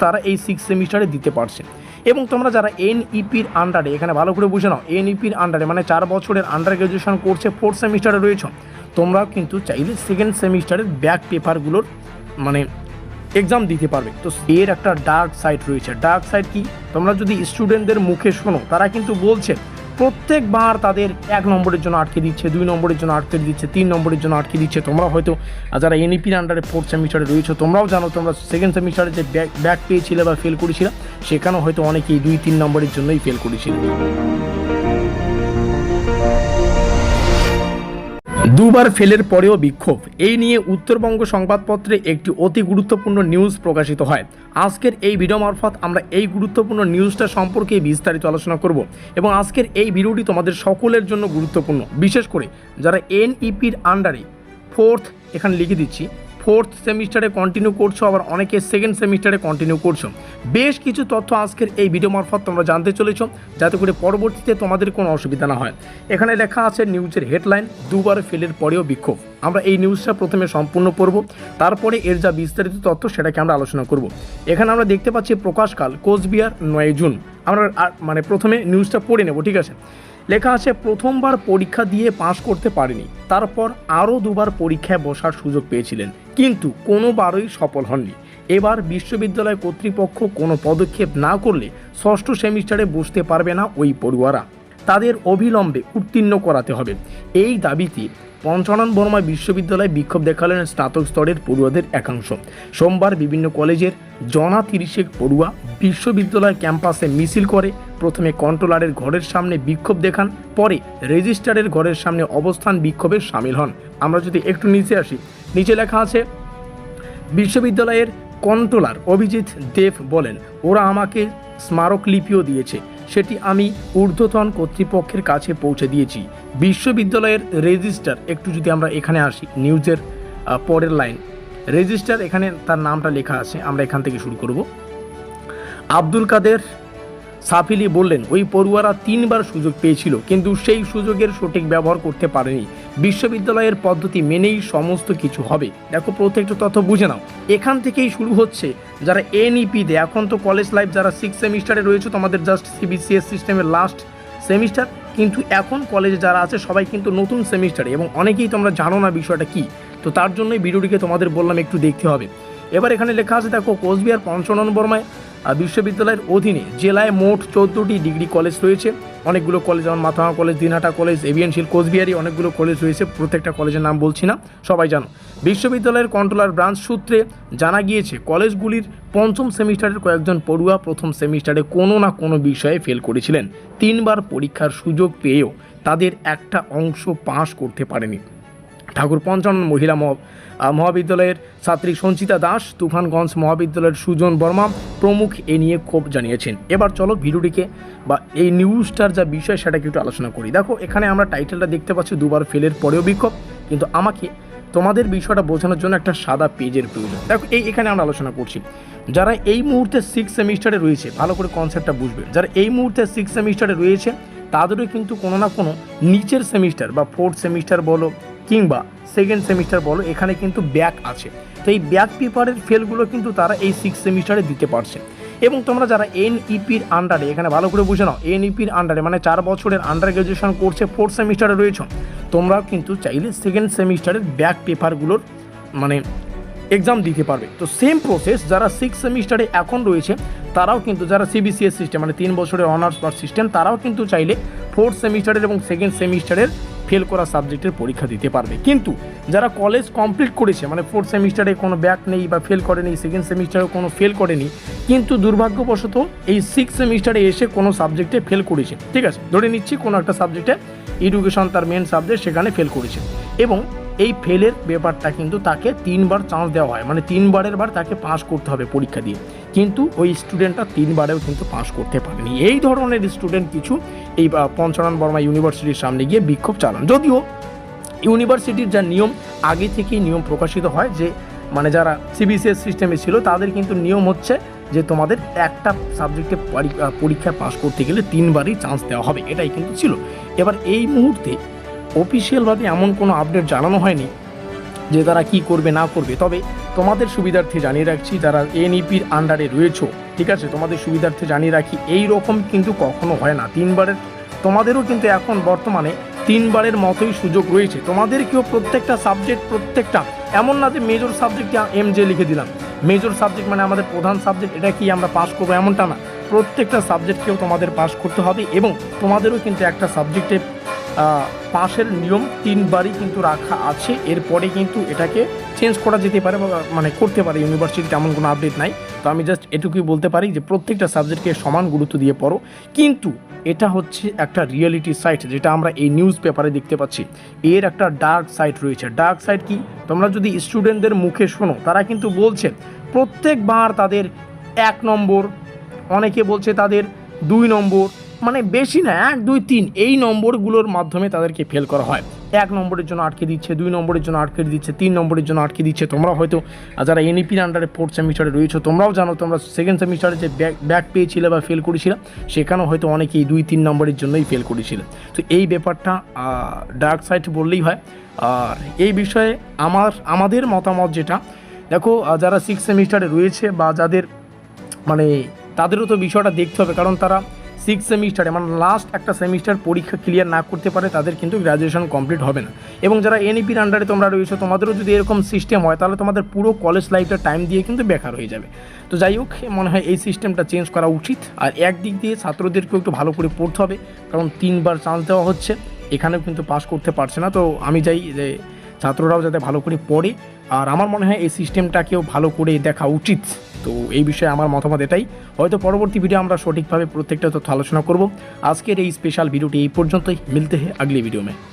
তারা এই সিক্স সেমিস্টারে দিতে পারছে। এবং তোমরা যারা এনইপির আন্ডারে এখানে ভালো করে বুঝে নাও এনইপির আন্ডারে মানে চার বছরের আন্ডার গ্র্যাজুয়েশন করছে ফোর্থ সেমিস্টারে রয়েছ, তোমরাও কিন্তু চাইলে সেকেন্ড সেমিস্টারের ব্যাক পেপারগুলোর মানে এক্সাম দিতে পারবে। তো এর একটা ডার্ক সাইড রয়েছে। ডার্ক সাইড কি? তোমরা যদি স্টুডেন্টদের মুখে শোনো, তারা কিন্তু বলছে প্রত্যেকবার তাদের এক নম্বরের জন্য আটকে দিচ্ছে, দুই নম্বরের জন্য আটকে দিচ্ছে, তিন নম্বরের জন্য আটকে দিচ্ছে। তোমরা হয়তো যারা এনইপির আন্ডারে ফোর্থ সেমিস্টারে রয়েছে, তোমরাও জানো, তোমরা সেকেন্ড সেমিস্টারে যে ব্যাক পেয়েছিলে বা ফেল করেছিলে, সেখানেও হয়তো অনেকেই দুই, তিন নম্বরের জন্যই ফেল করেছিল। দুবার ফেলের পরেও বিক্ষোভ। এই নিয়ে উত্তরবঙ্গ সংবাদপত্রে একটি অতি গুরুত্বপূর্ণ নিউজ প্রকাশিত হয়। আজকের এই ভিডিও মারফত আমরা এই গুরুত্বপূর্ণ নিউজটা সম্পর্কে বিস্তারিত আলোচনা করব এবং আজকের এই ভিডিওটি তোমাদের সকলের জন্য গুরুত্বপূর্ণ। বিশেষ করে যারা এনইপির আন্ডারে ফোর্থ এখানে লিখে দিচ্ছি ফোর্থ সেমিস্টারে কন্টিনিউ করছ, আবার অনেকে সেকেন্ড সেমিস্টারে কন্টিনিউ করছ। বেশ কিছু তথ্য আজকের এই ভিডিও মারফত তোমরা জানতে চলেছো, যাতে করে পরবর্তীতে তোমাদের কোনো অসুবিধা না হয়। এখানে লেখা আছে নিউজের হেডলাইন দুবার ফেলের পরেও বিক্ষোভ। আমরা এই নিউজটা প্রথমে সম্পূর্ণ পড়ব, তারপরে এর যা বিস্তারিত তথ্য সেটাকে আমরা আলোচনা করব। এখানে আমরা দেখতে পাচ্ছি প্রকাশকাল কোচবিহার, নয় জুন। আমরা মানে প্রথমে নিউজটা পড়ে নেব, ঠিক আছে? লেখা আছে, প্রথমবার পরীক্ষা দিয়ে পাশ করতে পারেনি। তারপর আরও দুবার পরীক্ষায় বসার সুযোগ পেয়েছিলেন, কিন্তু কোনোবারই সফল হননি। এবার বিশ্ববিদ্যালয় কর্তৃপক্ষ কোনো পদক্ষেপ না করলে ষষ্ঠ সেমিস্টারে বসতে পারবে না ওই পড়ুয়ারা। তাদের অবিলম্বে উত্তীর্ণ করাতে হবে। এই দাবিতে পঞ্চানন বর্মা বিশ্ববিদ্যালয়ে বিক্ষোভ দেখালেন স্নাতক স্তরের পড়ুয়াদের একাংশ। সোমবার বিভিন্ন কলেজের জনা তিরিশেক পড়ুয়া বিশ্ববিদ্যালয় ক্যাম্পাসে মিছিল করে প্রথমে কন্ট্রোলারের ঘরের সামনে বিক্ষোভ দেখান, পরে রেজিস্ট্রারের ঘরের সামনে অবস্থান বিক্ষোভে সামিল হন। আমরা যদি একটু নিচে আসি, নিচে লেখা আছে, বিশ্ববিদ্যালয়ের কন্ট্রোলার অভিজিৎ দেব বলেন, ওরা আমাকে স্মারকলিপিও দিয়েছে। সেটি আমি ঊর্ধ্বতন কর্তৃপক্ষের কাছে পৌঁছে দিয়েছি। বিশ্ববিদ্যালয়ের রেজিস্টার, একটু যদি আমরা এখানে আসি, নিউজের পরের লাইন। রেজিস্টার, এখানে তার নামটা লেখা আছে, আমরা এখান থেকে শুরু করব। আব্দুল কাদের সাফিলি বললেন, ওই পড়ুয়ারা তিনবার সুযোগ পেয়েছিল, কিন্তু সেই সুযোগের সঠিক ব্যবহার করতে পারেনি। বিশ্ববিদ্যালয়ের পদ্ধতি মেনেই সমস্ত কিছু হবে। দেখো, প্রত্যেকটা তথ্য বুঝে নাও। এখান থেকেই শুরু হচ্ছে। যারা এনইপিতে এখন তো কলেজ লাইফ যারা সিক্স সেমিস্টারে রয়েছে, তোমাদের জাস্ট সিবিসিএস সিস্টেমের লাস্ট সেমিস্টার কিন্তু এখন কলেজে যারা আছে, সবাই কিন্তু নতুন সেমিস্টারে এবং অনেকেই তোমরা জানো না বিষয়টা কি। তো তার জন্যই ভিডিওটিকে তোমাদের বললাম একটু দেখতে হবে। এবার এখানে লেখা আছে, দেখো, কোচবিহার পঞ্চনন বর্মায় বিশ্ববিদ্যালয়ের অধীনে জেলায় মোট চোদ্দোটি ডিগ্রি কলেজ রয়েছে। অনেকগুলো কলেজ যেমন মাথামা কলেজ, দিনহাটা কলেজ এভিয়েনশিল কোচবিহারি অনেকগুলো কলেজ রয়েছে। প্রত্যেকটা কলেজের নাম বলছি না, সবাই জানো। বিশ্ববিদ্যালয়ের কন্ট্রোলার ব্রাঞ্চ সূত্রে জানা গিয়েছে, কলেজগুলির পঞ্চম সেমিস্টারের কয়েকজন পড়ুয়া প্রথম সেমিস্টারে কোনো না কোনো বিষয়ে ফেল করেছিলেন। তিনবার পরীক্ষার সুযোগ পেয়েও তাদের একটা অংশ পাশ করতে পারেনি। ঠাকুর পঞ্চানন মহিলা মহ মহাবিদ্যালয়ের ছাত্রী সঞ্চিতা দাস, তুফানগঞ্জ মহাবিদ্যালয়ের সুজন বর্মা প্রমুখ এ নিয়ে ক্ষোভ জানিয়েছেন। এবার চলো ভিডিওটিকে বা এই নিউজটার যা বিষয় সেটাকে একটু আলোচনা করি। দেখো, এখানে আমরা টাইটেলটা দেখতে পাচ্ছি, দুবার ফেলের পরেও বিক্ষোভ। কিন্তু আমাকে তোমাদের বিষয়টা বোঝানোর জন্য একটা সাদা পেজের প্রয়োজন। দেখো, এই এখানে আমরা আলোচনা করছি। যারা এই মুহূর্তে সিক্স সেমিস্টারে রয়েছে, ভালো করে কনসেপ্টটা বুঝবে। যারা এই মুহূর্তে সিক্স সেমিস্টারে রয়েছে, তাদেরও কিন্তু কোনো না কোনো নিচের সেমিস্টার বা ফোর্থ সেমিস্টার বলো কিংবা সেকেন্ড সেমিস্টার বলো, এখানে কিন্তু ব্যাক আছে। তো এই ব্যাক পেপারের ফেলগুলো কিন্তু তারা এই সিক্স সেমিস্টারে দিতে পারছে। এবং তোমরা যারা এনইপির আন্ডারে এখানে ভালো করে বুঝে নাও এনইপির আন্ডারে মানে চার বছরের আন্ডার গ্র্যাজুয়েশন কোর্সে ফোর্থ সেমিস্টারে রয়েছে তোমরাও কিন্তু চাইলে সেকেন্ড সেমিস্টারের ব্যাক পেপারগুলোর মানে এক্সাম দিতে পারবে। তো সেম প্রসেস যারা সিক্স সেমিস্টারে এখন রয়েছে, তারাও কিন্তু যারা সিবিসিএস সিস্টেম মানে তিন বছরের অনার্স পার সিস্টেম তারাও কিন্তু চাইলে ফোর্থ সেমিস্টারের এবং সেকেন্ড সেমিস্টারের ফেল করা সাবজেক্টের পরীক্ষা দিতে পারবে। কিন্তু যারা কলেজ কমপ্লিট করেছে মানে ফোর্থ সেমিস্টারে কোনো ব্যাক নেই বা ফেল করেনি সেকেন্ড সেমিস্টারে কোনো ফেল করেনি, কিন্তু দুর্ভাগ্যবশত এই সিক্স সেমিস্টারে এসে কোনো সাবজেক্টে ফেল করেছে। ঠিক আছে? ধরে নিচ্ছি কোনো একটা সাবজেক্টে এডুকেশন তার মেন সাবজেক্ট সেখানে ফেল করেছে। এবং এই ফেলের ব্যাপারটা কিন্তু তাকে তিনবার চান্স দেওয়া হয়। মানে তিনবারের বার তাকে পাস করতে হবে পরীক্ষা দিয়ে। কিন্তু ওই স্টুডেন্টটা তিনবারেও কিন্তু পাস করতে পারেনি। এই ধরনের স্টুডেন্ট কিছু এই পঞ্চানন বর্মা ইউনিভার্সিটির সামনে গিয়ে বিক্ষোভ চালান। যদিও ইউনিভার্সিটির যা নিয়ম, আগে থেকেই নিয়ম প্রকাশিত হয় যে মানে যারা সিবিসিএস সিস্টেমে ছিল, তাদের কিন্তু নিয়ম হচ্ছে যে, তোমাদের একটা সাবজেক্টে পরীক্ষায় পাস করতে গেলে তিনবারই চান্স দেওয়া হবে। এটাই কিন্তু ছিল। এবার এই মুহূর্তে অফিসিয়ালভাবে এমন কোনো আপডেট জানানো হয়নি যে তারা কি করবে, না করবে। তবে তোমাদের সুবিধার্থে জানিয়ে রাখছি, যারা এনইপির আন্ডারে রয়েছো, ঠিক আছে? তোমাদের সুবিধার্থে জানিয়ে রাখি, এই রকম কিন্তু কখনো হয় না। তিনবারের, তোমাদেরও কিন্তু এখন বর্তমানে তিনবারের মতোই সুযোগ রয়েছে। তোমাদেরকেও প্রত্যেকটা সাবজেক্ট প্রত্যেকটা, এমন না যে মেজর সাবজেক্টে এম জে লিখে দিলাম। মেজর সাবজেক্ট মানে আমাদের প্রধান সাবজেক্ট এটা কি আমরা পাস করব এমনটা না। প্রত্যেকটা সাবজেক্টকেও তোমাদের পাস করতে হবে এবং তোমাদেরও কিন্তু একটা সাবজেক্টে পাশের নিয়ম তিনবারই কিন্তু রাখা আছে। এরপরে কিন্তু এটাকে চেঞ্জ করা যেতে পারে বা মানে করতে পারে। ইউনিভার্সিটি তেমন কোনো আপডেট নাই। তো আমি জাস্ট এটুকুই বলতে পারি যে প্রত্যেকটা সাবজেক্টকে সমান গুরুত্ব দিয়ে পড়ো। কিন্তু এটা হচ্ছে একটা রিয়েলিটি সাইট যেটা আমরা এই নিউজ পেপারে দেখতে পাচ্ছি। এর একটা ডার্ক সাইট রয়েছে। ডার্ক সাইট কি? তোমরা যদি স্টুডেন্টদের মুখে শোনো, তারা কিন্তু বলছে, প্রত্যেকবার তাদের এক নম্বর, অনেকে বলছে, তাদের দুই নম্বর মানে বেশি না, এক, দুই, তিন, এই নম্বরগুলোর মাধ্যমে তাদেরকে ফেল করা হয়। এক নম্বরের জন্য আটকে দিচ্ছে, দুই নম্বরের জন্য আটকে দিচ্ছে, তিন নম্বরের জন্য আটকে দিচ্ছে। তোমরা হয়তো যারা এনইপির আন্ডারে ফোর্থ সেমিস্টারে রয়েছে, তোমরাও জানো, তোমরা সেকেন্ড সেমিস্টারে যে ব্যাক ব্যাক পেয়েছিলে বা ফেল করেছিলে, সেখানেও হয়তো অনেকেই দুই, তিন নম্বরের জন্যই ফেল করেছিলে। তো এই ব্যাপারটা ডার্ক সাইড বললেই হয়। আর এই বিষয়ে আমার, আমাদের মতামত যেটা, দেখো যারা সিক্স সেমিস্টারে রয়েছে বা যাদের মানে তাদেরও তো বিষয়টা দেখতে হবে, কারণ তারা সিক্স সেমিস্টারে মানে লাস্ট একটা সেমিস্টার পরীক্ষা ক্লিয়ার না করতে পারে, তাদের কিন্তু গ্র্যাজুয়েশন কমপ্লিট হবে না। এবং যারা এনইপির আন্ডারে তোমরা রয়েছো, তোমাদেরও যদি এরকম সিস্টেম হয়, তাহলে তোমাদের পুরো কলেজ লাইফটা টাইম দিয়ে কিন্তু বেকার হয়ে যাবে। তো যাই হোক, মনে হয় এই সিস্টেমটা চেঞ্জ করা উচিত। আর একদিক দিয়ে ছাত্রদেরকেও একটু ভালো করে পড়তে হবে, কারণ তিনবার চান্স দেওয়া হচ্ছে, এখানেও কিন্তু পাস করতে পারছে না। তো আমি চাই যে ছাত্ররাও যাতে ভালো করে পড়ে। আর আমার মনে হয় এই সিস্টেমটাকেও ভালো করে দেখা উচিত। তো এই বিষয়ে আমার মতামত এটাই। হয়তো পরবর্তী ভিডিও আমরা সঠিকভাবে প্রত্যেকটা তথ্য আলোচনা করব। আজকের এই স্পেশাল ভিডিওটি এই পর্যন্তই। মিলতে হে আগলি ভিডিও মে।